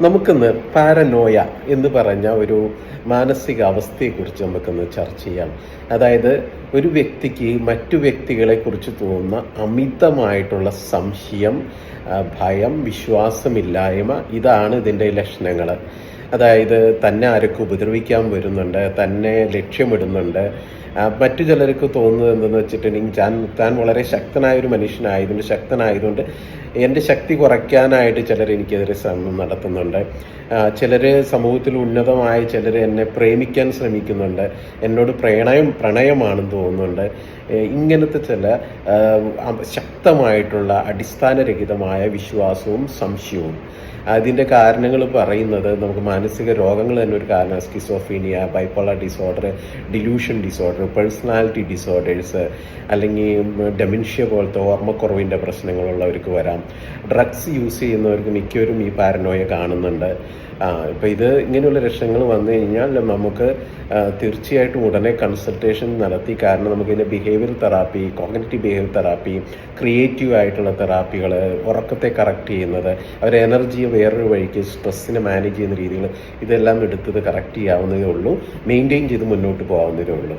നമുക്കിന്ന് പാരനോയ എന്ന് പറഞ്ഞ ഒരു മാനസികാവസ്ഥയെക്കുറിച്ച് നമുക്കിന്ന് ചർച്ച ചെയ്യാം. അതായത് ഒരു വ്യക്തിക്ക് മറ്റു വ്യക്തികളെക്കുറിച്ച് തോന്നുന്ന അമിതമായിട്ടുള്ള സംശയം ഭയം വിശ്വാസമില്ലായ്മ ഇതാണ് ഇതിന്റെ ലക്ഷണങ്ങൾ. അതായത് തന്നെ ആരൊക്കെ ഉപദ്രവിക്കാൻ വരുന്നുണ്ട് തന്നെ ലക്ഷ്യമിടുന്നുണ്ട് മറ്റു ചിലർക്ക് തോന്നുന്നത് എന്തെന്ന് വെച്ചിട്ടുണ്ടെങ്കിൽ ഞാൻ താൻ വളരെ ശക്തനായ ഒരു മനുഷ്യനായതുകൊണ്ട് ശക്തനായതുകൊണ്ട് എന്റെ ശക്തി കുറയ്ക്കാനായിട്ട് ചിലർ എനിക്കെതിരെ ശ്രമം നടത്തുന്നുണ്ട്. ചിലർ സമൂഹത്തിൽ ഉന്നതമായ ചിലർ എന്നെ പ്രേമിക്കാൻ ശ്രമിക്കുന്നുണ്ട്. എന്നോട് പ്രണയം പ്രണയമാണെന്ന് തോന്നുന്നുണ്ട്. ഇങ്ങനത്തെ ചില ശക്തമായിട്ടുള്ള അടിസ്ഥാനരഹിതമായ വിശ്വാസവും സംശയവും. അതിന്റെ കാരണങ്ങൾ പറയുന്നത് നമുക്ക് മാനസിക രോഗങ്ങൾ തന്നെ ഒരു കാരണം. Schizophrenia bipolar disorder delusion disorder personality disorders അല്ലെങ്കിൽ ഡെമിൻഷ്യ പോലത്തെ ഓർമ്മക്കുറവിന്റെ പ്രശ്നങ്ങളുള്ളവർക്ക് വരാം. ഡ്രഗ്സ് യൂസ് ചെയ്യുന്നവർക്ക് മിക്കവരും ഈ പാരനോയ കാണുന്നുണ്ട്. ഇപ്പം ഇത് ഇങ്ങനെയുള്ള ലക്ഷണങ്ങൾ വന്നു കഴിഞ്ഞാൽ നമുക്ക് തീർച്ചയായിട്ടും ഉടനെ കൺസൾട്ടേഷൻ നടത്തി. കാരണം നമുക്ക് ഇതിന്റെ behaviour therapy cognitive behaviour therapy creative ആയിട്ടുള്ള തെറാപ്പികൾ ഉറക്കത്തെ കറക്റ്റ് ചെയ്യുന്നത് അവരെ എനർജിയെ വേറൊരു വഴിക്ക് സ്ട്രെസ്സിനെ മാനേജ് ചെയ്യുന്ന രീതികൾ ഇതെല്ലാം എടുത്തത് കറക്റ്റ് ചെയ്യാവുന്നതേ ഉള്ളൂ. മെയിന്റെയിൻ ചെയ്ത് മുന്നോട്ട് പോകാവുന്നതേ ഉള്ളൂ.